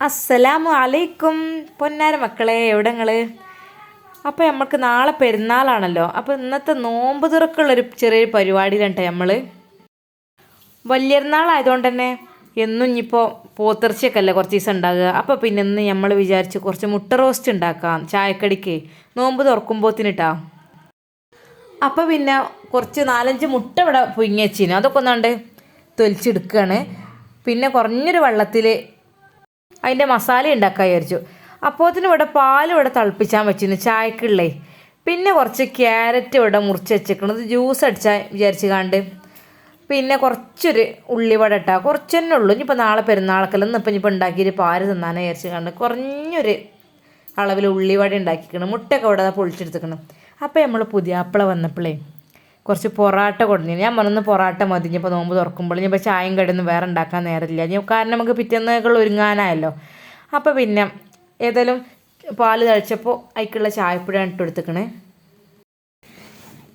അസ്സലാമു അലൈക്കും പൊന്നാര മക്കളെ എവിടെ നിങ്ങൾ അപ്പോൾ നമുക്ക് നാളെ പെരുന്നാളാണല്ലോ അപ്പോൾ ഇന്നത്തെ നോമ്പ് തുറക്കുള്ളൊരു ചെറിയൊരു പരിപാടിയിലുണ്ട് നമ്മൾ വലിയൊരുന്നാളായതുകൊണ്ട് തന്നെ എന്നും ഇനിയിപ്പോൾ പോത്തിറച്ചിയൊക്കെ അല്ലേ കുറച്ച് ദിവസം ഉണ്ടാകുക അപ്പോൾ പിന്നെ ഇന്ന് നമ്മൾ വിചാരിച്ച് കുറച്ച് മുട്ട റോസ്റ്റ് ഉണ്ടാക്കാം ചായക്കടിക്ക്. നോമ്പ് തുറക്കുമ്പോത്തിനിട്ടാ. അപ്പോൾ പിന്നെ കുറച്ച് നാലഞ്ച് മുട്ട ഇവിടെ പുഴുങ്ങി വെച്ചിന്. അതൊക്കെ ഒന്നാണ്ട് തൊലിച്ചെടുക്കുകയാണ് പിന്നെ കുറഞ്ഞൊരു വെള്ളത്തിൽ അതിന്റെ മസാല ഉണ്ടാക്കാൻ വിചാരിച്ചു. അപ്പോത്തിന് ഇവിടെ പാൽ ഇവിടെ തിളപ്പിച്ചാൽ വെച്ചിരുന്നു ചായക്കുള്ളേ. പിന്നെ കുറച്ച് ക്യാരറ്റ് ഇവിടെ മുറിച്ച് വെച്ചേക്കണത് ജ്യൂസ് അടിച്ചാൽ വിചാരിച്ച് കണ്ട് പിന്നെ കുറച്ചൊരു ഉള്ളിവട ഇട്ടാൽ കുറച്ച് തന്നെ ഉള്ളൂ. ഇനിയിപ്പോൾ നാളെ പെരുന്നാളൊക്കെ ഇന്ന് ഇപ്പം ഇനിയിപ്പോൾ ഉണ്ടാക്കിയൊരു പാൽ തിന്നാനേ വിചാരിച്ച് കണ്ട് കുറഞ്ഞൊരു അളവിൽ ഉള്ളിവട ഉണ്ടാക്കിക്കണം. മുട്ടയൊക്കെ ഇവിടെ പൊളിച്ചെടുത്തിക്കണം. അപ്പോൾ നമ്മൾ പുതിയാപ്പിള വന്നപ്പോഴേ കുറച്ച് പൊറാട്ട കൊടുത്തു ഞാൻ മറന്ന് പൊറാട്ട മതി. ഇപ്പോൾ നോമ്പ് തുറക്കുമ്പോൾ ഇനിയിപ്പോൾ ചായയും കടന്ന് വേറെ ഉണ്ടാക്കാൻ നേരമില്ല. ഇനി കാരണം നമുക്ക് പിറ്റേന്നേക്കുള്ള ഒരുങ്ങാനായല്ലോ. അപ്പോൾ പിന്നെ ഏതായാലും പാൽ തളിച്ചപ്പോൾ അതിക്കുള്ള ചായപ്പൊടിയാണ് ഇട്ട് എടുത്തേക്കണേ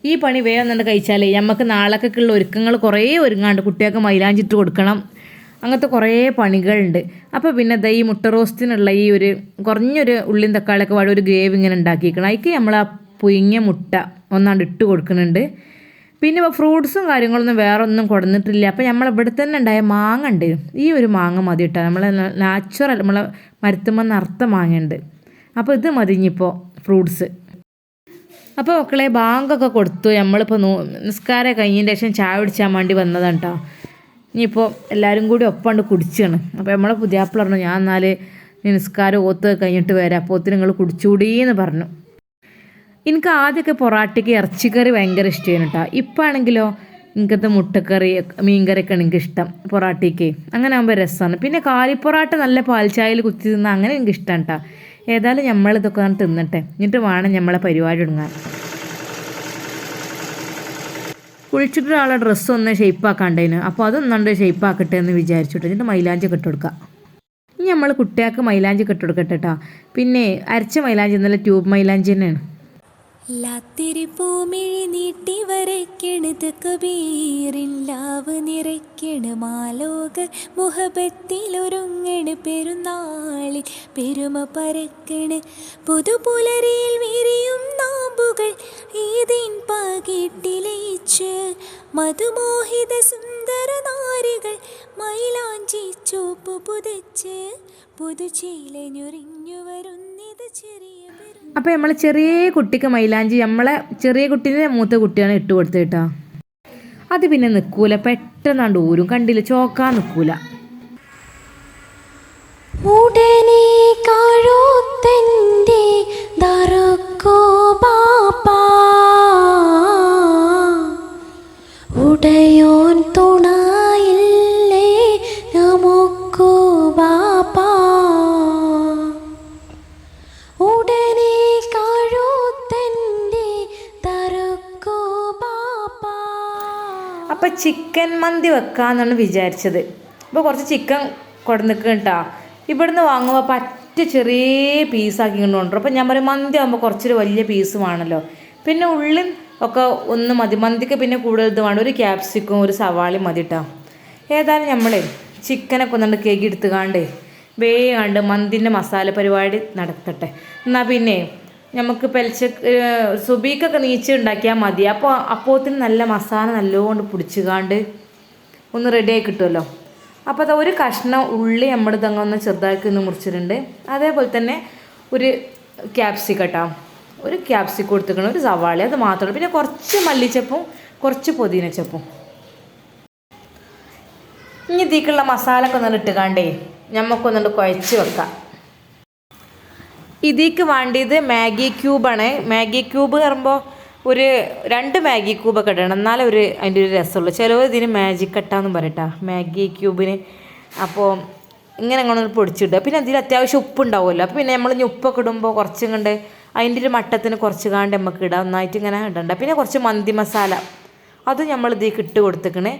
ഈ പണി വേഗം തന്നെ കഴിച്ചാലേ നമുക്ക് നാളേക്കൊക്കെയുള്ള ഒരുക്കങ്ങൾ കുറേ ഒരുങ്ങാണ്ട് കുട്ടികൾക്ക് മൈലാഞ്ചിട്ട് കൊടുക്കണം. അങ്ങനത്തെ കുറേ പണികളുണ്ട്. അപ്പോൾ പിന്നെ ദൈ മുട്ട റോസ്റ്റിനുള്ള ഈ ഒരു കുറഞ്ഞൊരു ഉള്ളിയും തക്കാളിയൊക്കെ വാടി ഒരു ഗ്രേവി ഇങ്ങനെ ഉണ്ടാക്കിയിരിക്കണം അതിക്ക് നമ്മൾ ആ പുയിങ്ങിയ മുട്ട ഒന്നാണ്ട് ഇട്ട് കൊടുക്കുന്നുണ്ട്. പിന്നെ ഫ്രൂട്ട്സും കാര്യങ്ങളൊന്നും വേറെ ഒന്നും കൊടുന്നിട്ടില്ല. അപ്പോൾ നമ്മൾ ഇവിടെ തന്നെ ഉണ്ടായ മാങ്ങ ഉണ്ട്. ഈ ഒരു മാങ്ങ മതി കേട്ടോ നമ്മളെ നാച്ചുറൽ നമ്മൾ മരത്തുമ്പോൾ നിർത്ത മാങ്ങ ഉണ്ട് അപ്പോൾ ഇത് മതി ഇനിയിപ്പോൾ ഫ്രൂട്ട്സ്. അപ്പോൾ മക്കളെ ബാങ്കൊക്കെ കൊടുത്തു. നമ്മളിപ്പോൾ നോ നിസ്കാരം കഴിഞ്ഞതിന് ശേഷം ചായ കുടിച്ചാൻ വേണ്ടി വന്നതാണ് കേട്ടോ ഇനിയിപ്പോൾ എല്ലാവരും കൂടി ഒപ്പമുണ്ട് കുടിച്ചാണ്. അപ്പോൾ നമ്മളെ പുതിയാപ്പിള പറഞ്ഞു ഞാൻ എന്നാൽ നിസ്കാരം ഓത്ത് കഴിഞ്ഞിട്ട് വരാം. അപ്പോൾ ഒത്തിരി നിങ്ങൾ കുടിച്ചുകൂടിയെന്ന് പറഞ്ഞു. എനിക്ക് ആദ്യമൊക്കെ പൊറാട്ടയ്ക്ക് ഇറച്ചിക്കറി ഭയങ്കര ഇഷ്ടമാണ് കേട്ടോ. ഇപ്പം ആണെങ്കിലോ ഇങ്ങനത്തെ മുട്ടക്കറി മീൻകറിയൊക്കെയാണ് എനിക്ക് ഇഷ്ടം പൊറാട്ടയ്ക്ക്. അങ്ങനെ ആകുമ്പോൾ രസമാണ് പിന്നെ കാലിപ്പൊറാട്ട നല്ല പാൽച്ചായയിൽ കുത്തി തിന്ന അങ്ങനെ എനിക്ക് ഇഷ്ടം കേട്ടോ. ഏതായാലും നമ്മളിതൊക്കെ തിന്നട്ടെ. എന്നിട്ട് വേണം നമ്മളെ പരിപാടി തുടങ്ങാൻ. കുളിച്ചിട്ട് ഒരാളെ ഡ്രസ്സ് ഒന്ന് ഷെയ്പ്പാക്കാണ്ടതിന് അപ്പോൾ അതൊന്നുണ്ട് ഷെയ്പ്പാക്കട്ടെ എന്ന് വിചാരിച്ചിട്ട് എന്നിട്ട് മൈലാഞ്ചി കെട്ടുകൊടുക്കുക ഇനി നമ്മൾ കുട്ടികൾക്ക് മൈലാഞ്ചി കെട്ടുകൊടുക്കട്ടെ കേട്ടോ പിന്നെ അരച്ച മൈലാഞ്ചി നല്ല ട്യൂബ് മൈലാഞ്ചി തന്നെയാണ്. ലാത്തിരി പൂമിഴി നീട്ടി വരയ്ക്കണത് കബീറില്ലാവ് നിറയ്ക്കണ് മാലോകർ മുഹബത്തിലൊരുങ്ങണ് പെരുന്നാളിൽ പെരുമ പരക്കണ്. പുതുപുലരിയിൽ വിരിയും നാമ്പുകൾ ഈതിൻ പകിട്ടിലയിച്ച് മധുമോഹിത സുന്ദര നാരികൾ മൈലാഞ്ചി ചൂപ്പ് പുതച്ച് പുതുചീലഞ്ഞുറിഞ്ഞു വരുന്നിത് ചെറിയ അപ്പോൾ നമ്മൾ ചെറിയ കുട്ടിക്ക് മൈലാഞ്ചി നമ്മളെ ചെറിയ കുട്ടീനെ മൂത്ത കുട്ടിയാണ് ഇട്ട് കൊടുത്തത് കേട്ടോ. അത് പിന്നെ നിൽക്കൂല പെട്ടെന്നാണ്ട് ഊരും. കണ്ടില്ല? ചോക്കാൻ നിൽക്കൂല ഉടനെ കഴുത്തന്റെ ദറക്കോ ബാപ്പാ. അപ്പോൾ ചിക്കൻ മന്തി വെക്കാമെന്നാണ് വിചാരിച്ചത്. അപ്പോൾ കുറച്ച് ചിക്കൻ കൊടുന്നിക്കുക കേട്ടോ ഇവിടുന്ന് വാങ്ങുമ്പോൾ പറ്റ ചെറിയ പീസാക്കി കൊണ്ടുകൊണ്ടു അപ്പോൾ ഞാൻ പറയും മന്തി ആകുമ്പോൾ കുറച്ചൊരു വലിയ പീസ് വേണമല്ലോ പിന്നെ ഉള്ളിൽ ഒക്കെ ഒന്ന് മതി. മന്തിക്ക് പിന്നെ കൂടുതൽ ഇത് ഒരു ക്യാപ്സിക്കും ഒരു സവാളയും മതി കേട്ടോ ഏതായാലും നമ്മളെ ചിക്കനൊക്കെ ഒന്നുകൊണ്ട് കേക്ക് എടുത്തുകാണ്ട് വേഗാണ്ട് മന്തിന്റെ മസാല പരിപാടി നടത്തട്ടെ. എന്നാൽ പിന്നെ നമുക്ക് പെലച്ച സുബീക്കൊക്കെ നീച്ച് ഉണ്ടാക്കിയാൽ മതി. അപ്പോൾ അപ്പോത്തിന് നല്ല മസാല നല്ലോണം പിടിച്ചുകാണ്ട് ഒന്ന് റെഡിയായി കിട്ടുമല്ലോ അപ്പോൾ അത് ഒരു കഷ്ണം ഉള്ളി നമ്മൾ തങ്ങ ഒന്ന് ചെറുതാക്കി ഒന്ന് മുറിച്ചിട്ടുണ്ട്. അതേപോലെ തന്നെ ഒരു ക്യാപ്സിക്കട്ടോ ഒരു ക്യാപ്സിക്കം കൊടുത്തിക്കണം ഒരു സവാള. അത് മാത്രമേ പിന്നെ കുറച്ച് മല്ലിച്ചപ്പും കുറച്ച് പുതിനച്ചപ്പും ഇനി ഇതിക്കുള്ള മസാല ഒന്ന് ഇട്ടുകാണ്ടേ നമുക്കൊന്നുകൊണ്ട് കുഴച്ച് വെക്കാം. ഇതിക്ക് വേണ്ടിയത് മാഗി ക്യൂബാണ്. മാഗി ക്യൂബ് പറയുമ്പോൾ ഒരു രണ്ട് മാഗി ക്യൂബൊക്കെ ഇടണം. എന്നാലേ ഒരു അതിന്റെ ഒരു രസമുള്ളൂ. ചിലവ് ഇതിന് മാജിക് കട്ടാന്ന് പറയട്ടാ മാഗി ക്യൂബിന് അപ്പോൾ ഇങ്ങനെ അങ്ങനെ പൊടിച്ചിടുക. പിന്നെ അതിൽ അത്യാവശ്യം ഉപ്പ് ഉണ്ടാവുമല്ലോ. അപ്പോൾ പിന്നെ നമ്മൾ ഇനി ഉപ്പൊക്കെ ഇടുമ്പോൾ കുറച്ചും കണ്ട് അതിന്റെ ഒരു മട്ടത്തിന് കുറച്ച് കാണ്ട് നമുക്ക് ഇടാം. നന്നായിട്ട് ഇങ്ങനെ ഇടണ്ട. പിന്നെ കുറച്ച് മന്തി മസാല. അത് നമ്മൾ ഇതിലേക്ക് ഇട്ട് കൊടുത്തേക്കണേ.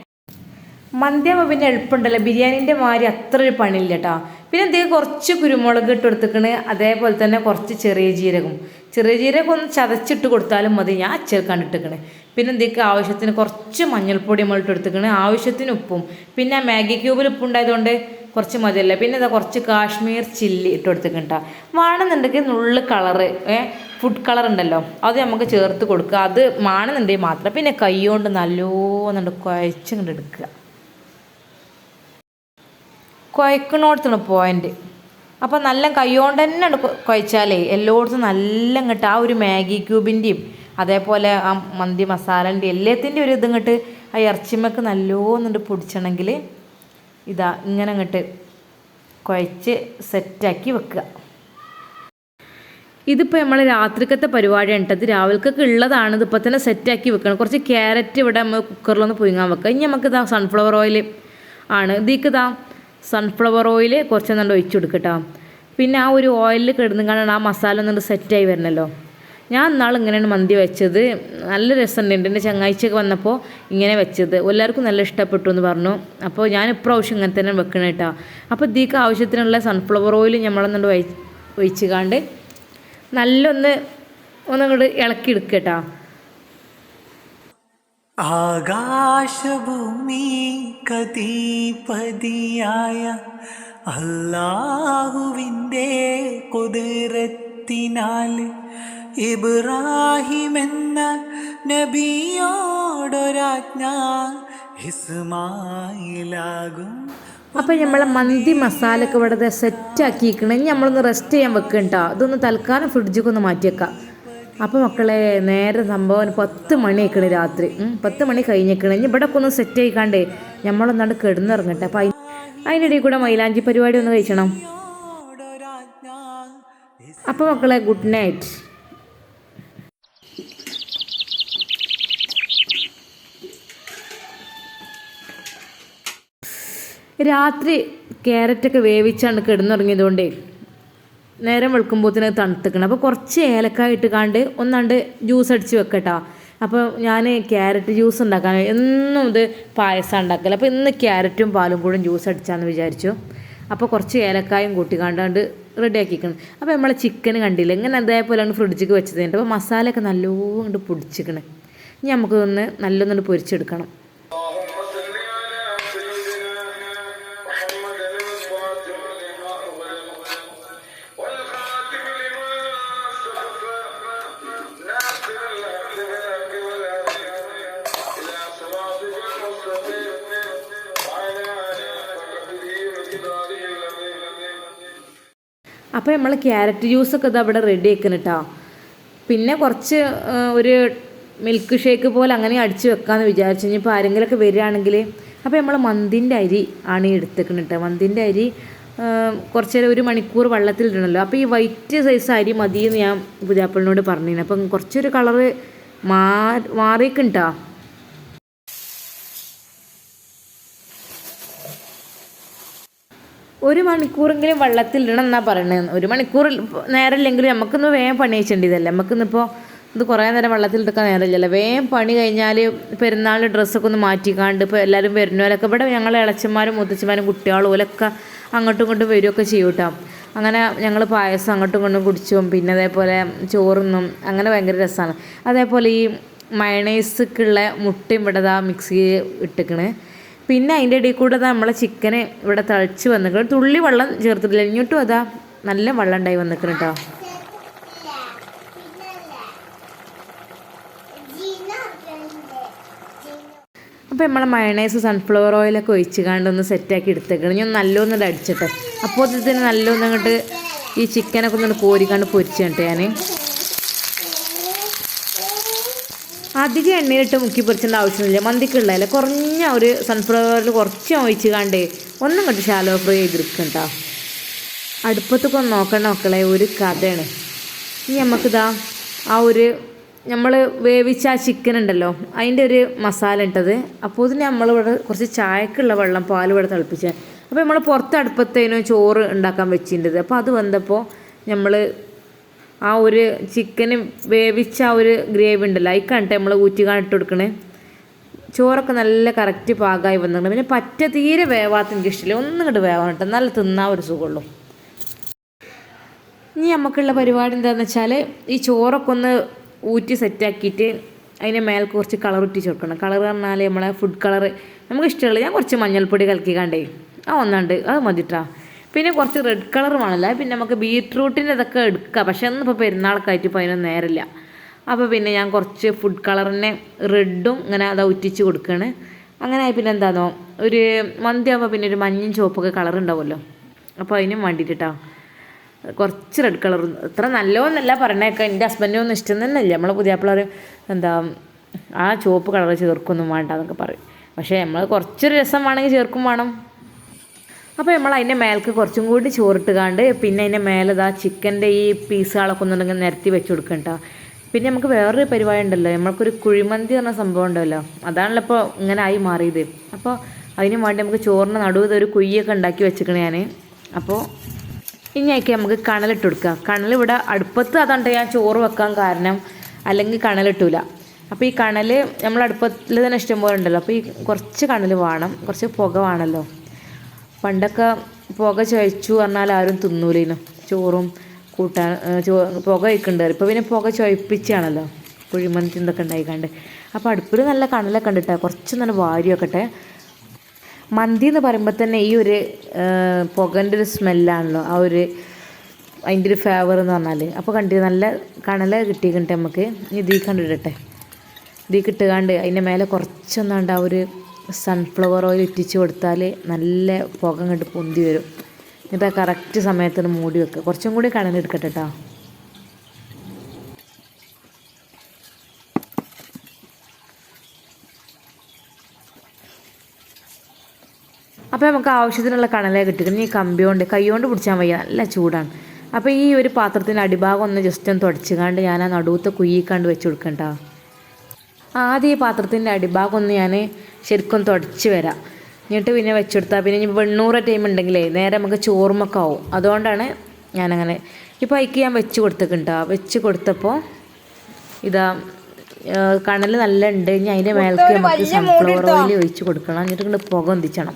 മന്തിയാവുമ്പോൾ പിന്നെ എളുപ്പമുണ്ടല്ലോ. ബിരിയാണീന്റെ മാതിരി അത്ര ഒരു പണിയില്ല കേട്ടോ പിന്നെ എന്തെങ്കിലും കുറച്ച് കുരുമുളക് ഇട്ട് കൊടുത്തേക്കണ്? അതേപോലെ തന്നെ കുറച്ച് ചെറിയ ജീരകം. ചെറിയ ജീരകം ഒന്ന് ചതച്ചിട്ട് കൊടുത്താലും മതി. ഞാൻ ചേർക്കാണ്ട് ഇട്ടേക്കണേ പിന്നെ എന്തൊക്കെ ആവശ്യത്തിന് കുറച്ച് മഞ്ഞൾപ്പൊടി നമ്മൾ ഇട്ട് ആവശ്യത്തിന് ഉപ്പും. പിന്നെ മാഗി ക്യൂബിൽ ഉപ്പുണ്ടായതുകൊണ്ട് കുറച്ച് മതിയല്ലേ? പിന്നെ ഇതാ കുറച്ച് കാശ്മീർ ചില്ലി ഇട്ട് കൊടുത്തിട്ടുണ്ടാ വേണമെന്നുണ്ടെങ്കിൽ നുള്ള് കളറ് ഫുഡ് കളർ ഉണ്ടല്ലോ. അത് നമുക്ക് ചേർത്ത് കൊടുക്കുക. അത് വേണമെന്നുണ്ടെങ്കിൽ മാത്രം. പിന്നെ കൈ കൊണ്ട് നല്ലോന്നുണ്ട് കുഴച്ചിങ്ങോട്ട് എടുക്കുക. കുഴക്കണോടത്താണ് പോയിന്റ് അപ്പോൾ നല്ല കൈകൊണ്ട് തന്നെ കുഴച്ചാലേ എല്ലായിടത്തും നല്ല ഇങ്ങോട്ട് ആ ഒരു മാഗി ക്യൂബിന്റെയും അതേപോലെ ആ മന്തി മസാലന്റെ എല്ലാത്തിന്റെ ഒരു ഇത് ഇങ്ങോട്ട് ആ ഇറച്ചിമ്മക്ക് നല്ലോന്നുണ്ട് പൊടിച്ചണമെങ്കിൽ ഇതാ ഇങ്ങനെ ഇങ്ങോട്ട് കുഴച്ച് സെറ്റാക്കി വെക്കുക. ഇതിപ്പോൾ നമ്മൾ രാത്രിക്കത്തെ പരിപാടിയാണ് ഉണ്ടത് രാവിലേക്കൊക്കെ ഉള്ളതാണ്. ഇതിപ്പോൾ തന്നെ സെറ്റാക്കി വെക്കണം. കുറച്ച് ക്യാരറ്റ് ഇവിടെ നമ്മൾ കുക്കറിലൊന്ന് പുഴുങ്ങാൻ വെക്കുക. ഇനി നമുക്കിതാ സൺഫ്ലവർ ഓയിൽ ആണ്. ഇതിക്ക് ഇതാ സൺഫ്ലവർ ഓയിൽ കുറച്ച് നല്ല ഒഴിച്ചു കൊടുക്കട്ടോ. പിന്നെ ആ ഒരു ഓയിലിൽ കിടന്ന് കാണാൻ ആ മസാല ഒന്നുകൊണ്ട് സെറ്റായി വരണമല്ലോ ഞാൻ ഇന്നാൾ ഇങ്ങനെയാണ് മന്തി വെച്ചത്. നല്ല രസമുണ്ട്. എന്റെ ചങ്ങാഴ്ചയൊക്കെ വന്നപ്പോൾ ഇങ്ങനെ വെച്ചത്. എല്ലാവർക്കും നല്ല ഇഷ്ടപ്പെട്ടു എന്ന് പറഞ്ഞു. അപ്പോൾ ഞാൻ ഇപ്രാവശ്യം ഇങ്ങനെ തന്നെ വെക്കണം കേട്ടോ അപ്പോൾ ഇതിക്ക് ആവശ്യത്തിനുള്ള സൺഫ്ലവർ ഓയിൽ നമ്മളൊന്നുകൊണ്ട് ഒഴിച്ച് കാണ്ട് നല്ലൊന്ന് ഒന്നങ്ങോട്ട് ഇളക്കി എടുക്കട്ടോ ആകാശഭൂമി കതീപതിയായ അല്ലാഹുവിന്റെ കുതിരത്തിനാൽ ഇബ്രാഹിം എന്ന നബിയോടൊരാജ്ഞ ഹിസ്മായിലാകും. അപ്പോൾ നമ്മളെ മന്തി മസാലയൊക്കെ ഇവിടെ സെറ്റാക്കിയിരിക്കണം നമ്മളൊന്ന് റെസ്റ്റ് ചെയ്യാൻ വെക്കണ്ട ഇതൊന്ന് തൽക്കാലം ഫ്രിഡ്ജിക്കൊന്ന് മാറ്റിയേക്കാം. അപ്പോൾ മക്കളെ നേരെ സംഭവം പത്ത് മണി ആയിക്കണേ രാത്രി പത്ത് മണി കഴിഞ്ഞേക്കണേ. ഇനി ഇവിടെ ഒക്കെ ഒന്ന് സെറ്റ് ആയിക്കാണ്ടേ നമ്മളൊന്നാണ്ട് കിടന്നിറങ്ങട്ടെ. അപ്പം അതിന്റെ ഇടയിൽ കൂടെ മൈലാഞ്ചി പരിപാടി ഒന്ന് കഴിക്കണം അപ്പം മക്കളെ ഗുഡ് നൈറ്റ് രാത്രി ക്യാരറ്റൊക്കെ വേവിച്ചാണ് കിടന്നുറങ്ങിയതുകൊണ്ടേ നേരം വെളുക്കുമ്പോഴത്തേന് തണുത്തിക്കണം. അപ്പോൾ കുറച്ച് ഏലക്കായ ഇട്ട് കാണ്ട് ഒന്നാണ്ട് ജ്യൂസ് അടിച്ച് വെക്കട്ടോ. അപ്പോൾ ഞാൻ ക്യാരറ്റ് ജ്യൂസ് ഉണ്ടാക്കാൻ എന്നും ഇത് പായസം ഉണ്ടാക്കല. അപ്പോൾ ഇന്ന് ക്യാരറ്റും പാലും കൂടെ ജ്യൂസ് അടിച്ചാന്ന് വിചാരിച്ചു. അപ്പോൾ കുറച്ച് ഏലക്കായും കൂട്ടി കണ്ടാണ്ട് റെഡി ആക്കിക്കണം അപ്പോൾ നമ്മളെ ചിക്കൻ കണ്ടില്ല? ഇങ്ങനെ അതേപോലെയാണ് ഫ്രിഡ്ജിക്ക് വെച്ചത് അപ്പോൾ മസാലയൊക്കെ നല്ലോണം പൊടിച്ചിക്കണേ. ഇനി നമുക്കൊന്ന് നല്ലൊന്നുകൊണ്ട് പൊരിച്ചെടുക്കണം. അപ്പോൾ നമ്മൾ ക്യാരറ്റ് ജ്യൂസൊക്കെ ഇത് അവിടെ റെഡി ആക്കണം കേട്ടോ പിന്നെ കുറച്ച് ഒരു മിൽക്ക് ഷേക്ക് പോലെ അങ്ങനെ അടിച്ച് വെക്കാമെന്ന് വിചാരിച്ചു. ഇനിയിപ്പോൾ ആരെങ്കിലുമൊക്കെ വരികയാണെങ്കിൽ അപ്പോൾ നമ്മൾ മന്തിന്റെ അരി ആണ് എടുത്തേക്കുന്നത് കേട്ടോ മന്തിന്റെ അരി കുറച്ച് നേരം ഒരു മണിക്കൂർ വെള്ളത്തിൽ ഇടണമല്ലോ അപ്പോൾ ഈ വൈറ്റ് സൈസ് അരി മതിയെന്ന് ഞാൻ പുതിയാപ്പിളിനോട് പറഞ്ഞിരുന്നു അപ്പം കുറച്ചൊരു കളറ് മാ മാറിയിക്കുണ്ടോ ഒരു മണിക്കൂറെങ്കിലും വെള്ളത്തിലിടണം എന്നാണ് പറയണത് ഒരു മണിക്കൂർ നേരമില്ലെങ്കിലും നമുക്കൊന്ന് വേഗം പണി വെച്ചിട്ടുണ്ടല്ലേ നമുക്കിന്നിപ്പോൾ ഇത് കുറേ നേരം വെള്ളത്തിലെടുക്കാൻ നേരമില്ലല്ലോ. വേഗം പണി കഴിഞ്ഞാൽ പെരുന്നാൾ ഡ്രസ്സൊക്കെ ഒന്ന് മാറ്റിക്കാണ്ട് ഇപ്പോൾ എല്ലാവരും വരുന്നവരൊക്കെ ഇവിടെ ഞങ്ങൾ ഇളച്ചന്മാരും മുത്തച്ഛന്മാരും കുട്ടികളും ഓലൊക്കെ അങ്ങോട്ടും ഇങ്ങോട്ടും വരികയൊക്കെ ചെയ്യും കേട്ടോ അങ്ങനെ ഞങ്ങൾ പായസം അങ്ങോട്ടും ഇങ്ങോട്ടും കുടിച്ചും പിന്നെ അതേപോലെ ചോറുന്നും അങ്ങനെ ഭയങ്കര രസമാണ് അതേപോലെ ഈ മയണൈസൊക്കെയുള്ള മുട്ടയും ഇവിടെ മിക്സി ഇട്ടിക്കണ്. പിന്നെ അതിന്റെ ഇടയിൽ കൂടെ നമ്മളെ ചിക്കന് ഇവിടെ തളിച്ച് വന്നിട്ട് തുള്ളി വെള്ളം ചേർത്തിട്ടില്ല. ഇങ്ങോട്ടും അതാ നല്ല വെള്ളം ഉണ്ടായി വന്നിക്കണം കേട്ടോ. അപ്പോൾ നമ്മളെ മയണൈസ് സൺഫ്ലവർ ഓയിലൊക്കെ ഒഴിച്ച് കാണ്ട് ഒന്ന് സെറ്റാക്കി എടുത്തേക്കണം. ഞാൻ നല്ലോന്ന് അടിച്ചിട്ടെ അപ്പോൾ ഇതിന് നല്ലോന്ന് അങ്ങോട്ട് ഈ ചിക്കനൊക്കെ ഒന്ന് കോരിക്കാണ്ട് പൊരിച്ചു കേട്ടോ ഞാൻ അധികം എണ്ണയിലിട്ട് മുക്കി പൊരിച്ചേണ്ട ആവശ്യമില്ല. മന്തിക്കുള്ളതല്ലേ. കുറഞ്ഞ ഒരു സൺഫ്ലവറിൽ കുറച്ച് ഒഴിച്ച് കണ്ട് ഒന്നും കണ്ട് ഷാലോ ഫ്രൈ ചെയ്തെടുക്കണ്ട അടുപ്പത്തൊക്കെ ഒന്ന് നോക്കണ മക്കളെ. ഒരു കഥയാണ്. ഇനി നമുക്കിതാ ആ ഒരു നമ്മൾ വേവിച്ച ആ ചിക്കൻ ഉണ്ടല്ലോ. അതിന്റെ ഒരു മസാല ഇട്ടത്. അപ്പോൾ ഇതിന് നമ്മളിവിടെ കുറച്ച് ചായക്കുള്ള വെള്ളം പാൽ ഇവിടെ തിളപ്പിച്ച. അപ്പോൾ നമ്മൾ പുറത്ത് അടുപ്പത്തേനോ ചോറ് ഉണ്ടാക്കാൻ വെച്ചിട്ടുണ്ട് അപ്പോൾ അത് വന്നപ്പോൾ നമ്മൾ ആ ഒരു ചിക്കന് വേവിച്ച ആ ഒരു ഗ്രേവി ഉണ്ടല്ലോ അതിൽ കണ്ടിട്ട് നമ്മൾ ഊറ്റിക്കാൻ ഇട്ട് കൊടുക്കണേ. ചോറൊക്കെ നല്ല കറക്റ്റ് പാകമായി വന്നിട്ടുണ്ട്. പിന്നെ പറ്റ തീരെ വേവാത്ത എനിക്ക് ഇഷ്ടമില്ല ഒന്നും ഇങ്ങോട്ട് വേവാൻ കേട്ടോ നല്ല തിന്നാൻ ഒരു സുഖമുള്ളൂ ഇനി നമുക്കുള്ള പരിപാടി എന്താണെന്ന് വെച്ചാൽ ഈ ചോറൊക്കെ ഒന്ന് ഊറ്റി സെറ്റാക്കിയിട്ട് അതിന്റെ മേലെ കുറച്ച് കളർ ഇട്ടിച്ച് കൊടുക്കണം കളർ പറഞ്ഞാൽ നമ്മളെ ഫുഡ് കളർ നമുക്ക് ഇഷ്ടമുള്ള ഞാൻ കുറച്ച് മഞ്ഞൾപ്പൊടി കലക്കിക്കാണ്ടേ ആ ഒന്നാണ്ട് അത് മതിട്ടാ. പിന്നെ കുറച്ച് റെഡ് കളർ വേണമല്ല. പിന്നെ നമുക്ക് ബീട്രൂട്ടിന്റെ ഇതൊക്കെ എടുക്കാം. പക്ഷേ ഒന്നും ഇപ്പോൾ പെരുന്നാൾക്കായിട്ട് ഇപ്പോൾ അതിനൊന്നും നേരമില്ല. അപ്പോൾ പിന്നെ ഞാൻ കുറച്ച് ഫുഡ് കളറിനെ റെഡും ഇങ്ങനെ അതാ ഉറ്റിച്ച് കൊടുക്കുകയാണ് അങ്ങനെ പിന്നെ എന്താണോ ഒരു മന്തി ആകുമ്പോൾ പിന്നെ ഒരു മഞ്ഞയും ചുവപ്പൊക്കെ കളർ ഉണ്ടാവുമല്ലോ. അപ്പോൾ അതിനും വേണ്ടിയിട്ടാ. കുറച്ച് റെഡ് കളർ അത്ര നല്ലോന്നല്ല പറയണേക്കെ എന്റെ ഹസ്ബൻഡിനൊന്നും ഇഷ്ടം തന്നെ ഇല്ല. നമ്മളെ പുതിയ പറയും എന്താ ആ ചുവപ്പ് കളർ ചേർക്കൊന്നും വേണ്ട എന്നൊക്കെ പറയും. പക്ഷേ നമ്മൾ കുറച്ചൊരു രസം വേണമെങ്കിൽ ചേർക്കും വേണം. അപ്പോൾ നമ്മൾ അതിന്റെ മേലേക്ക് കുറച്ചും കൂടി ചോറിട്ടുകാണ്ട് പിന്നെ അതിന്റെ മേലതാ ചിക്കന്റെ ഈ പീസുകളൊക്കെ ഒന്നുണ്ടെങ്കിൽ നിരത്തി വെച്ച് കൊടുക്കണം കേട്ടോ പിന്നെ നമുക്ക് വേറൊരു പരിപാടി ഉണ്ടല്ലോ. നമ്മൾക്കൊരു കുഴിമന്തി പറഞ്ഞ സംഭവം ഉണ്ടല്ലോ. അതാണല്ലോ ഇപ്പോൾ ഇങ്ങനെ ആയി മാറിയത്. അപ്പോൾ അതിന് വേണ്ടി നമുക്ക് ചോറിന് നടുവ് ഒരു കുയ്യൊക്കെ ഉണ്ടാക്കി വെച്ചിരിക്കണ ഞാൻ അപ്പോൾ ഇനി ആക്കി നമുക്ക് കണലിട്ട് കൊടുക്കുക കണൽ ഇവിടെ അടുപ്പത്ത് അതുകൊണ്ട് ഞാൻ ചോറ് വെക്കാൻ കാരണം അല്ലെങ്കിൽ കണലിട്ടൂല. അപ്പോൾ ഈ കണൽ നമ്മൾ അടുപ്പത്തിൽ തന്നെ ഇഷ്ടം പോലെ ഉണ്ടല്ലോ. അപ്പോൾ ഈ കുറച്ച് കണൽ വേണം. കുറച്ച് പുക വേണമല്ലോ പണ്ടൊക്കെ പുക ചുവച്ചു പറഞ്ഞാൽ ആരും തിന്നൂലേനു. ചോറും കൂട്ടാൻ ചോ പുക വയ്ക്കുന്നുണ്ട് ഇപ്പോൾ പിന്നെ പുക ചുവപ്പിച്ചാണല്ലോ കുഴിമന്തി ഇതൊക്കെ ഉണ്ടായിക്കാണ്ട്. അപ്പോൾ അടുപ്പിൽ നല്ല കണലൊക്കെ ഉണ്ട് കുറച്ച് നല്ല വാരി വെക്കട്ടെ മന്തി എന്ന് പറയുമ്പോൾ തന്നെ ഈ ഒരു പുകന്റെ ഒരു സ്മെല്ലാണല്ലോ. ആ ഒരു അതിന്റെ ഒരു ഫ്ലേവർ എന്ന് പറഞ്ഞാൽ അപ്പോൾ കണ്ടി നല്ല കണല കിട്ടിയിട്ടുണ്ട് നമുക്ക് ഇതീ കണ്ടിടട്ടെ ഇതീ കിട്ടുകാണ്ട് അതിന്റെ മേലെ കുറച്ചൊന്നാണ്ട് ആ ഒരു സൺഫ്ലവർ ഓയിൽ ഇറ്റിച്ച് കൊടുത്താൽ നല്ല പുക അങ്ങോട്ട് പൊന്തി വരും. എന്നിട്ട് കറക്റ്റ് സമയത്തിന് മൂടി വെക്കുക കുറച്ചും കൂടി കണലെടുക്കട്ടെ കേട്ടോ അപ്പോൾ നമുക്ക് ആവശ്യത്തിനുള്ള കണലെ കിട്ടിയിരുന്നു ഈ കമ്പി കൊണ്ട് കൈ കൊണ്ട് പിടിച്ചാൽ വയ്യ. നല്ല ചൂടാണ്. അപ്പോൾ ഈ ഒരു പാത്രത്തിന്റെ അടിഭാഗം ഒന്ന് ജസ്റ്റ് ഒന്ന് തുടച്ചുകാണ്ട് ഞാൻ ആ നടുവത്തെ കുയ്യിക്കാണ്ട് വെച്ച് കൊടുക്കണ്ട. ആദ്യം ഈ പാത്രത്തിന്റെ അടിഭാഗം ഒന്ന് ഞാൻ ശരിക്കും തുടച്ച് വരാം. എന്നിട്ട് പിന്നെ വെച്ചെടുത്താൽ പിന്നെ ഇനി വെണ്ണൂറ് ടൈം ഉണ്ടെങ്കിലേ നേരെ നമുക്ക് ചോറുമൊക്കെ ആവും. അതുകൊണ്ടാണ് ഞാനങ്ങനെ ഇപ്പോൾ അതിക്ക് ഞാൻ വെച്ച് കൊടുത്തിട്ടുണ്ടോ. വെച്ച് കൊടുത്തപ്പോൾ ഇതാ കണൽ നല്ല ഉണ്ട്. ഇനി അതിന്റെ മേൽക്ക് നമുക്ക് സൺഫ്ലവർ ഓയിൽ ഒഴിച്ച് കൊടുക്കണം. എന്നിട്ട് ഇങ്ങോട്ട് പുക ഒന്നിച്ചണം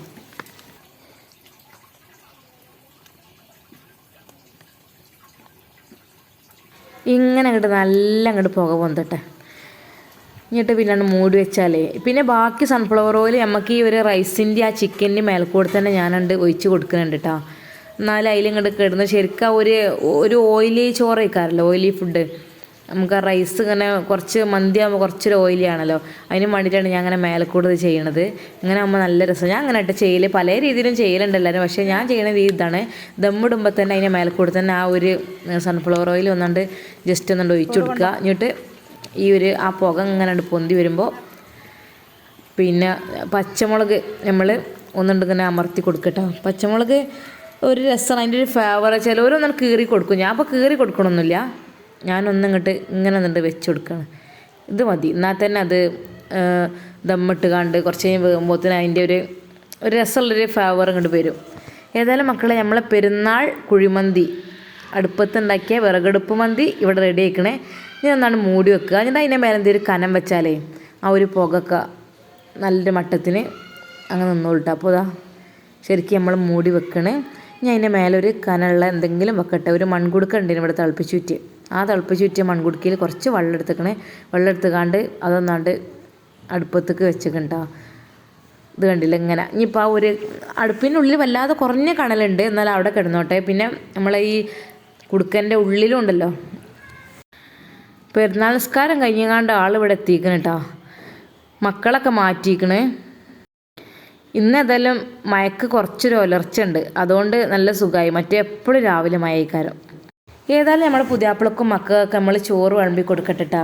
ഇങ്ങനെ അങ്ങോട്ട് നല്ല അങ്ങോട്ട് പുക പൊന്തട്ടെ. എന്നിട്ട് പിന്നെ മൂടി വെച്ചാലേ. പിന്നെ ബാക്കി സൺഫ്ലവർ ഓയിൽ നമുക്ക് ഈ ഒരു റൈസിന്റെ ആ ചിക്കന്റെ മേൽക്കൂടെ തന്നെ ഞാനുണ്ട് ഒഴിച്ച് കൊടുക്കുന്നുണ്ട് കേട്ടോ എന്നാലും അതിൽ ഇങ്ങോട്ട് കിടന്ന് ശരിക്കും ഒരു ഒരു ഓയിലി ചോറ് കഴിക്കാറില്ല ഓയിലി ഫുഡ് നമുക്ക് ആ റൈസ് ഇങ്ങനെ കുറച്ച് മന്തി ആകുമ്പോൾ കുറച്ചൊരു ഓയിലി ആണല്ലോ. അതിന് വേണ്ടിയിട്ടാണ് ഞാൻ അങ്ങനെ മേലക്കൂടെ ഇത് ചെയ്യണത്. ഇങ്ങനെ ആകുമ്പോൾ നല്ല രസം. ഞാൻ അങ്ങനെ ആയിട്ട് ചെയ്യൽ പല രീതിയിലും ചെയ്യലുണ്ട് എല്ലാവരും പക്ഷേ ഞാൻ ചെയ്യണ രീതി ഇതാണ് ദമ്മിടുമ്പോൾ തന്നെ അതിന്റെ മേലക്കൂടെ തന്നെ ആ ഒരു സൺഫ്ലവർ ഓയിൽ ഒന്നുകൊണ്ട് ജസ്റ്റ് ഒന്നുകൊണ്ട് ഒഴിച്ചു കൊടുക്കുക. എന്നിട്ട് ഈ ഒരു ആ പുക ഇങ്ങനെ പൊന്തി വരുമ്പോൾ പിന്നെ പച്ചമുളക് നമ്മൾ ഒന്നുണ്ട് ഇങ്ങനെ അമർത്തി കൊടുക്കട്ടോ. പച്ചമുളക് ഒരു രസമാണ് അതിന്റെ ഒരു ഫ്ലേവർ ചിലവരൊന്നും കീറി കൊടുക്കും. ഞാൻ അപ്പോൾ കീറി കൊടുക്കണമൊന്നുമില്ല ഞാൻ ഇങ്ങോട്ട് ഇങ്ങനെ ഒന്നുണ്ട് വെച്ച് കൊടുക്കണം. ഇത് മതി. എന്നാൽ തന്നെ അത് ദമ്മിട്ട് കണ്ട് കുറച്ച് കഴിഞ്ഞ് വേകുമ്പോഴത്തേന് അതിന്റെ ഒരു ഒരു രസമുള്ളൊരു ഫ്ലേവർ ഇങ്ങോട്ട് വരും. ഏതായാലും മക്കളെ നമ്മളെ പെരുന്നാൾ കുഴിമന്തി. അടുപ്പത്തുണ്ടാക്കിയ വിറകടുപ്പ് മന്തി ഇവിടെ റെഡി ആക്കണേ ഇനി ഒന്നാണ് മൂടി വെക്കുക. എന്നിട്ട് അതിന്റെ മേലെ എന്തെങ്കിലും കനം വെച്ചാലേ ആ ഒരു പുകക്ക നല്ലൊരു മട്ടത്തിന് അങ്ങനെ നിന്നോളട്ടെ അപ്പോൾ ഇതാ ശരിക്കും നമ്മൾ മൂടി വെക്കണേ. ഇനി അതിന്റെ മേലെ ഒരു കനമുള്ള എന്തെങ്കിലും വെക്കട്ടെ. ഒരു മൺകുടുക്ക ഉണ്ട് ഇവിടെ തിളപ്പിച്ച് ചുറ്റി ആ തിളപ്പിച്ച് ചുറ്റിയ മൺകുടുക്കയിൽ കുറച്ച് വെള്ളം എടുത്തേക്കണേ. വെള്ളം എടുത്തുകാണ്ട് അതൊന്നാണ്ട് അടുപ്പത്തേക്ക് വെച്ചേക്കണ്ടാ ഇത് കണ്ടില്ല ഇങ്ങനെ. ഇനിയിപ്പോൾ ആ ഒരു അടുപ്പിനുള്ളിൽ വല്ലാതെ കുറഞ്ഞ കനലുണ്ട്. എന്നാൽ അവിടെ കിടന്നോട്ടെ. പിന്നെ നമ്മളെ ഈ കുടുക്കന്റെ ഉള്ളിലും ഉണ്ടല്ലോ. പെരുന്നാൾ നിസ്കാരം കഴിഞ്ഞാണ്ട് ആൾ ഇവിടെ എത്തിക്കണ കേട്ടോ മക്കളൊക്കെ മാറ്റിയിക്കണേ ഇന്ന് ഏതായാലും മയക്ക് കുറച്ചൊരു ഒലർച്ച അതുകൊണ്ട് നല്ല സുഖമായി മറ്റേ എപ്പോഴും രാവിലെ മയക്കാരം ഏതായാലും നമ്മുടെ പുതിയാപ്പിളക്കും മക്കൾക്കൊക്കെ നമ്മൾ ചോറ് വിളമ്പി കൊടുക്കട്ടെട്ടാ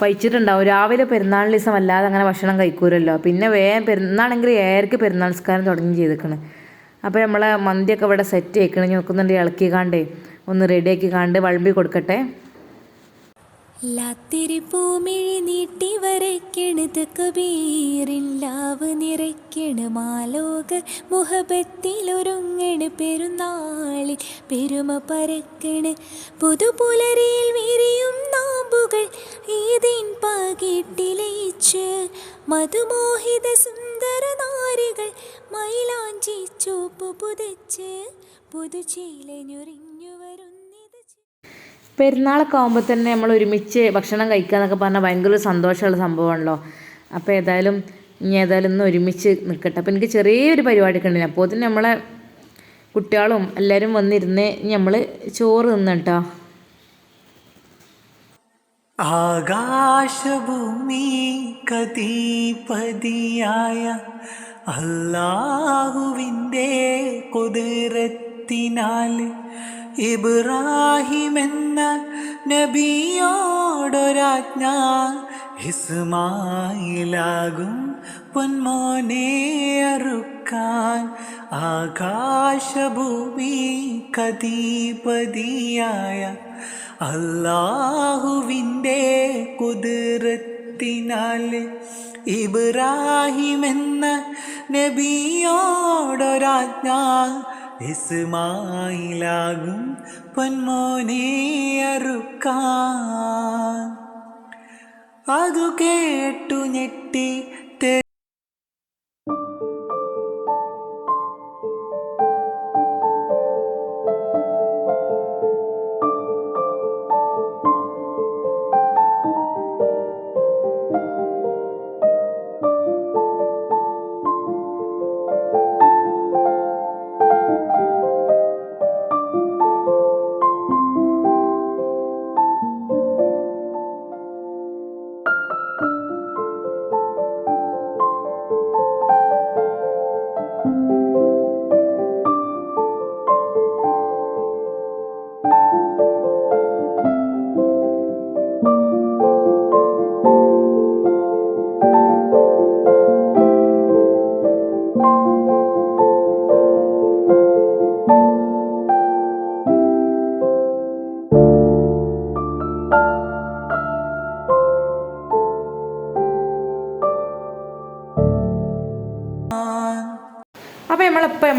കഴിച്ചിട്ടുണ്ടാവും. രാവിലെ പെരുന്നാൾ ദിവസം അല്ലാതെ അങ്ങനെ ഭക്ഷണം കഴിക്കൂരല്ലോ പിന്നെ വേഗം പെരുന്നാണെങ്കിൽ ഏർക്ക് പെരുന്നാൾ നിസ്കാരം തുടങ്ങി ചെയ്തേക്കണ്. അപ്പോൾ നമ്മളെ മന്തിയൊക്കെ ഇവിടെ സെറ്റ് ആയിക്കണ്. നോക്കുന്നുണ്ട് ഇളക്കി കാണ്ടേ ഒന്ന് റെഡിയാക്കി കാണ്ട് വിളമ്പി കൊടുക്കട്ടെ. ലാത്തിരി പൂമിഴി നീട്ടി വരയ്ക്കണത് കബീറിൻ ലാവ് നിറയ്ക്കണ് മാലോക മുഹബത്തിലൊരുങ്ങണ് പെരുന്നാളിൽ പെരുമ പരക്കണ് പുതുപുലരിയിൽ വിരിയും നാമ്പുകൾ ഈതിൻ പകിട്ടിലയിച്ച് മധുമോഹിത സുന്ദര നാരികൾ മൈലാഞ്ചി ചോപ്പ് പുതച്ച് പുതുചീലഞ്ഞുറിഞ്ഞ് പെരുന്നാളൊക്കെ ആകുമ്പോൾ തന്നെ നമ്മൾ ഒരുമിച്ച് ഭക്ഷണം കഴിക്കുക എന്നൊക്കെ പറഞ്ഞാൽ ഭയങ്കര സന്തോഷമുള്ള സംഭവമാണല്ലോ. അപ്പോൾ ഏതായാലും ഇനി ഏതായാലും ഒന്ന് ഒരുമിച്ച് നിൽക്കട്ടെ. അപ്പോൾ എനിക്ക് ചെറിയൊരു പരിപാടിയൊക്കെ ഉണ്ടായിരുന്നു അപ്പോൾ തന്നെ നമ്മളെ കുട്ടികളും എല്ലാവരും വന്നിരുന്ന് നമ്മൾ ചോറ് തിന്നട്ടോ ആകാശഭൂമി കതീപതിയായ അല്ലാഹുവിന്റെ കുതിരത്തിനാൽ ഇബ്രാഹിം എന്ന നബിയോടൊരാജ്ഞ ഇസ്മായിലാകും പൊന്മോനെ അറുക്കാൻ. ആകാശഭൂമി കതീപതിയായ അല്ലാഹുവിന്റെ കുതിരത്തിനാൽ ഇബ്രാഹിമെന്ന നബിയോടൊരാജ്ഞ ഇസ്മായിലാകും പൊന്മോനെ അറുക്കാൻ. അതു കേട്ടു ഞെട്ടി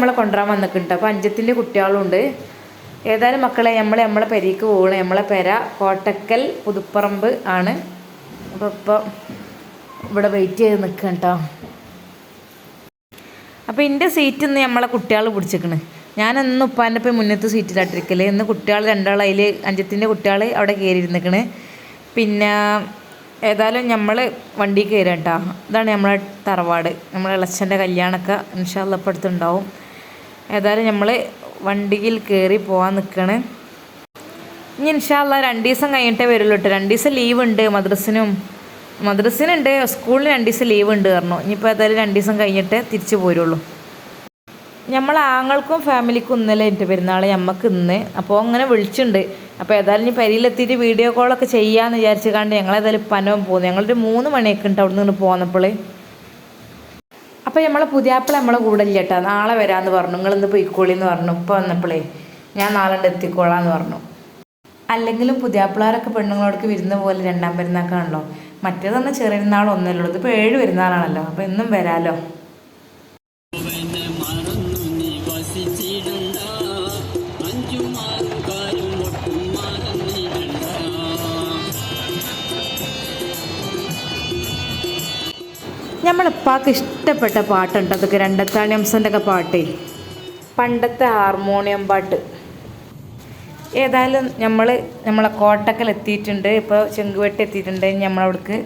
നമ്മളെ കൊണ്ടുവരാൻ വന്നിട്ടുണ്ട്. അപ്പോൾ അഞ്ചത്തിന്റെ കുട്ടികളുണ്ട്. ഏതായാലും മക്കളെ നമ്മൾ നമ്മളെ പെരയ്ക്ക് പോകണം നമ്മളെ പെര കോട്ടക്കൽ പുതുപ്പറമ്പ് ആണ്. അപ്പോൾ ഇപ്പോൾ ഇവിടെ വെയിറ്റ് ചെയ്ത് നിൽക്കണം കേട്ടോ അപ്പോൾ എന്റെ സീറ്റ് ഇന്ന് നമ്മളെ കുട്ടികൾ പിടിച്ചിരിക്കണ്. ഞാൻ എന്നും ഉപ്പാന്റെ പോയി മുന്നത്തെ സീറ്റിലാട്ടിരിക്കൽ ഇന്ന് കുട്ടികൾ രണ്ടാൾ അതിൽ അഞ്ചത്തിന്റെ കുട്ടികൾ അവിടെ കയറി ഇരുന്നിക്കണ് പിന്നെ ഏതായാലും നമ്മൾ വണ്ടി കയറാം കേട്ടോ ഇതാണ് നമ്മളെ തറവാട്. നമ്മളെ ഇളച്ചന്റെ കല്യാണമൊക്കെ നിഷാദപ്പെടുത്തുണ്ടാവും ഏതായാലും നമ്മൾ വണ്ടിയിൽ കയറി പോകാൻ നിൽക്കണ് ഇനി ഇൻഷാല്ല രണ്ട് ദിവസം കഴിഞ്ഞിട്ടേ വരുള്ളൂ കേട്ടോ രണ്ട് ദിവസം ലീവ് ഉണ്ട് മദ്രസിനും. മദ്രസിനുണ്ട് സ്കൂളിന് രണ്ട് ദിവസം ലീവ് ഉണ്ട് പറഞ്ഞു. ഇനിയിപ്പോൾ ഏതായാലും രണ്ട് ദിവസം കഴിഞ്ഞിട്ട് തിരിച്ചു പോരുള്ളൂ. നമ്മൾ ആങ്ങൾക്കും ഫാമിലിക്കും ഇന്നലെ എന്റെ പെരുന്നാൾ ഞമ്മക്ക് ഇന്ന്. അപ്പോൾ അങ്ങനെ വിളിച്ചിട്ടുണ്ട് അപ്പോൾ ഏതായാലും ഇനി പരിയിലെത്തിയിട്ട് വീഡിയോ കോളൊക്കെ ചെയ്യാമെന്ന് വിചാരിച്ച് കണ്ട് ഞങ്ങളേതായാലും പനവും പോകുന്നു ഞങ്ങളൊരു മൂന്ന് മണിയൊക്കെ ഉണ്ട് അവിടെ നിന്ന് പോന്നപ്പോൾ അപ്പോൾ നമ്മളെ പുതിയാപ്പിള നമ്മളെ കൂടെ ഇല്ല കേട്ടോ നാളെ വരാമെന്ന് പറഞ്ഞു. നിങ്ങളിന്ന് പൊയ്ക്കോളി എന്ന് പറഞ്ഞു. ഇപ്പോൾ വന്നപ്പോഴേ ഞാൻ നാളെ എത്തിക്കോളാം എന്ന് പറഞ്ഞു. അല്ലെങ്കിലും പുതിയാപ്പിളാരൊക്കെ പെണ്ണുങ്ങളോടൊക്കെ വിരുന്ന പോലെ രണ്ടാം പെരുന്നാക്കാണല്ലോ. മറ്റേതന്നെ ചെറിയ പെരുന്നാൾ ഇതിപ്പോൾ ഏഴ് പെരുന്നാളാണല്ലോ. അപ്പോൾ എന്നും വരാലോ. നമ്മളിപ്പാക്ക് ഇഷ്ടപ്പെട്ട പാട്ടുണ്ട്. അതൊക്കെ രണ്ടത്താണി അംസന്റെ ഒക്കെ പാട്ടേ. പണ്ടത്തെ ഹാർമോണിയം പാട്ട്. ഏതായാലും നമ്മൾ നമ്മളെ കോട്ടക്കൽ എത്തിയിട്ടുണ്ട് ഇപ്പോൾ ചെങ്കുവെട്ട് എത്തിയിട്ടുണ്ട് നമ്മളവിടേക്ക്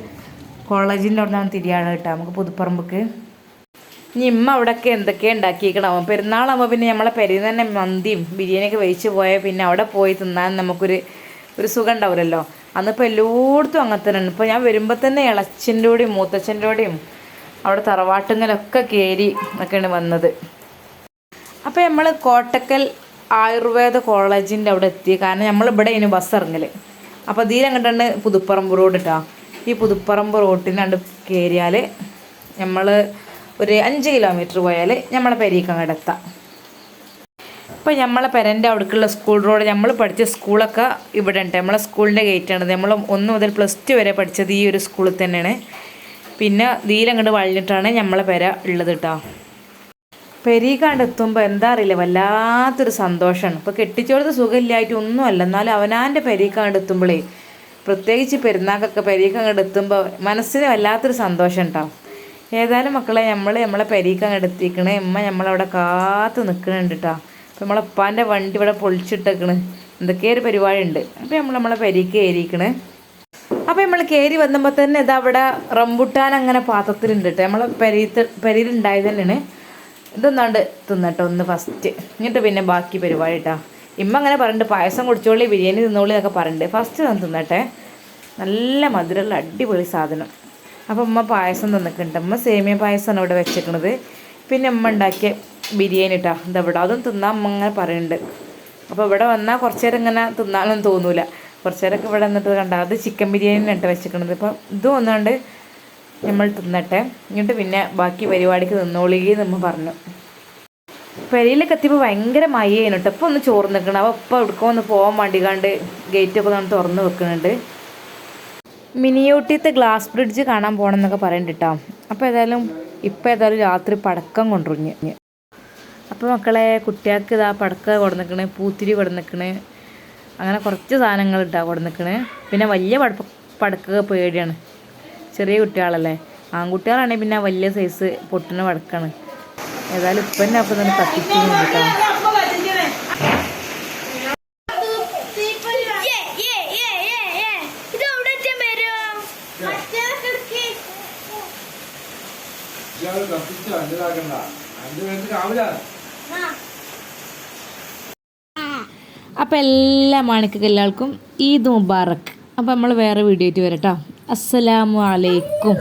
കോളേജിന്റെ അവിടെ നിന്നാണ് തിരിയാണ് കേട്ടോ. നമുക്ക് പുതുപ്പറമ്പക്ക്. ഇനി ഇമ്മ അവിടെയൊക്കെ എന്തൊക്കെയാണ് ഉണ്ടാക്കിയിരിക്കണം പെരുന്നാളാകുമ്പോൾ പിന്നെ നമ്മളെ പെരുന്ന തന്നെ മന്തിയും ബിരിയാണിയൊക്കെ വെച്ച് പോയാൽ പിന്നെ അവിടെ പോയി തിന്നാൻ നമുക്കൊരു ഒരു സുഖം ഉണ്ടാവില്ലല്ലോ അന്നിപ്പോൾ എല്ലായിടത്തും അങ്ങനെ തന്നെയാണ് ഇപ്പോൾ ഞാൻ വരുമ്പോൾ തന്നെ ഇളച്ചന്റെ കൂടെയും മൂത്തച്ഛന്റെ കൂടെയും അവിടെ തറവാട്ടുങ്ങലൊക്കെ കയറി ഒക്കെയാണ് വന്നത്. അപ്പോൾ നമ്മൾ കോട്ടക്കൽ ആയുർവേദ കോളേജിന്റെ അവിടെ എത്തി. കാരണം നമ്മൾ ഇവിടെ ഇനി ബസ് ഇറങ്ങൽ അപ്പോൾ ഇതിലും കണ്ടാണ് പുതുപ്പറമ്പ് റോഡ് കേട്ടോ ഈ പുതുപ്പറമ്പ് റോഡിനണ്ട് കയറിയാൽ നമ്മൾ ഒരു അഞ്ച് കിലോമീറ്റർ പോയാൽ നമ്മളെ പെരീക്ക് അങ്ങോട്ട് എത്താം. നമ്മളെ പെരന്റെ അവിടേക്കുള്ള സ്കൂൾ റോഡ് നമ്മൾ പഠിച്ച സ്കൂളൊക്കെ ഇവിടെ ഉണ്ട് നമ്മളെ സ്കൂളിന്റെ ഗേറ്റാണ് നമ്മൾ ഒന്ന് മുതൽ പ്ലസ് ടു വരെ പഠിച്ചത് ഈ ഒരു സ്കൂളിൽ തന്നെയാണ്. പിന്നെ ഇതിലങ്ങോട്ട് വളഞ്ഞിട്ടാണ് നമ്മളെ പെര ഉള്ളത് കേട്ടോ പെരീകാണ്ട് എത്തുമ്പോൾ എന്താ അറിയില്ല വല്ലാത്തൊരു സന്തോഷമാണ് ഇപ്പോൾ കെട്ടിച്ചോടത്ത് സുഖമില്ലായിട്ട് ഒന്നുമല്ല എന്നാലും അവനാന്റെ പെരീക്കാണ്ട് എത്തുമ്പോഴേ പ്രത്യേകിച്ച് പെരുന്നാക്കൊക്കെ പെരീക്കങ്ങോട്ട് എത്തുമ്പോൾ മനസ്സിന് വല്ലാത്തൊരു സന്തോഷം ഉണ്ടാവും ഏതായാലും മക്കളെ നമ്മൾ നമ്മളെ പെരീക്കങ്ങോട്ട് എത്തിക്കണേ. ഉമ്മ നമ്മളവിടെ കാത്ത് നിൽക്കണുണ്ട് കേട്ടോ അപ്പോൾ നമ്മളെ ഉപ്പാന്റെ വണ്ടി ഇവിടെ പൊളിച്ചിട്ടേക്കണ്. എന്തൊക്കെയൊരു പരിപാടി ഉണ്ട് അപ്പോൾ നമ്മൾ നമ്മളെ പെരീക്ക് കയറിയിരിക്കണേ അപ്പോൾ നമ്മൾ കയറി വന്നപ്പോൾ തന്നെ ഇതാ അവിടെ റംബുട്ടാൻ അങ്ങനെ പാത്രത്തിലുണ്ട് കേട്ടോ നമ്മളെ പെരീത്ത് പെരീലുണ്ടായത് തന്നെയാണ് ഇതൊന്നാണ്ട് തിന്നട്ടോ ഒന്ന് ഫസ്റ്റ് എന്നിട്ട് പിന്നെ ബാക്കി പരിപാടി കേട്ടോ ഇമ്മ അങ്ങനെ പറഞ്ഞിട്ട് പായസം കുടിച്ചോളി ബിരിയാണി തിന്നോളി എന്നൊക്കെ പറഞ്ഞിട്ട് ഫസ്റ്റ് ഞാൻ തിന്നട്ടെ. നല്ല മധുരമുള്ള അടിപൊളി സാധനം. അപ്പോൾ ഉമ്മ പായസം തിന്നിട്ടുണ്ട് ഉമ്മ സേമിയ പായസമാണ് ഇവിടെ വെച്ചേക്കണത്. പിന്നെ ഉമ്മ ഉണ്ടാക്കിയ ബിരിയാണി ഇട്ടാ എന്താ ഇവിടെ. അതും തിന്നാൻ അമ്മ അങ്ങനെ പറയുന്നുണ്ട് അപ്പോൾ ഇവിടെ വന്നാൽ കുറച്ച് നേരം ഇങ്ങനെ തിന്നാനൊന്നും തോന്നൂല. കുറച്ച് നേരമൊക്കെ ഇവിടെ നിന്നിട്ട് കണ്ട അത് ചിക്കൻ ബിരിയാണി ഇട്ട് വെച്ചിരിക്കണത്. ഇപ്പം ഇതും ഒന്നുകൊണ്ട് നമ്മൾ തിന്നട്ടെ. എന്നിട്ട് പിന്നെ ബാക്കി പരിപാടിക്ക് നിന്നോളീ നമ്മൾ പറഞ്ഞു. പെരയിലൊക്കെ എത്തിയപ്പോൾ ഭയങ്കര മഴയാണ് കേട്ടോ. ഇപ്പോൾ ഒന്ന് ചോറ് നിൽക്കണം അപ്പോൾ ഇപ്പം എടുക്കാൻ ഒന്ന് പോകാൻ ഗേറ്റ് ഗേറ്റൊക്കെ നമ്മൾ തുറന്ന് വെക്കുന്നുണ്ട് മിനിയൂട്ടിയത്തെ ഗ്ലാസ് ബ്രിഡ്ജ് കാണാൻ പോകണം എന്നൊക്കെ പറയുന്നുണ്ട് കേട്ടോ. അപ്പോൾ ഏതായാലും ഇപ്പോൾ ഏതായാലും രാത്രി പടക്കം കൊണ്ടുറിഞ്ഞ് അപ്പോൾ മക്കളെ കുട്ടികൾക്ക് ഇതാ പടക്കം കൊടുന്നിക്കണേ പൂത്തിരി കൊടുന്നിക്കണ്. അങ്ങനെ കുറച്ച് സാധനങ്ങൾ ഇട്ടാ കൊടുന്നിക്കണ് പിന്നെ വലിയ പടപ്പ് പടക്കൊക്കെ പേടിയാണ്. ചെറിയ കുട്ടികളല്ലേ. ആൺകുട്ടികളാണെങ്കിൽ പിന്നെ വലിയ സൈസ് പൊട്ടിന് പടക്കാണ്. ഏതായാലും ഇപ്പം തന്നെ അപ്പം തന്നെ കത്തിക്കുന്നു കേട്ടോ ഇയാൾ കത്തിച്ചോ? എന്തിനാക്കണ്ട അതിന്റെ വേണ്ടി രാവിലെ അപ്പോൾ എല്ലാ മാണിക്കെല്ലാവർക്കും ഈദ് മുബാറക്ക് അപ്പോൾ നമ്മൾ വേറെ വീഡിയോ ആയിട്ട് വരട്ടോ. അസ്സലാമു അലൈക്കും.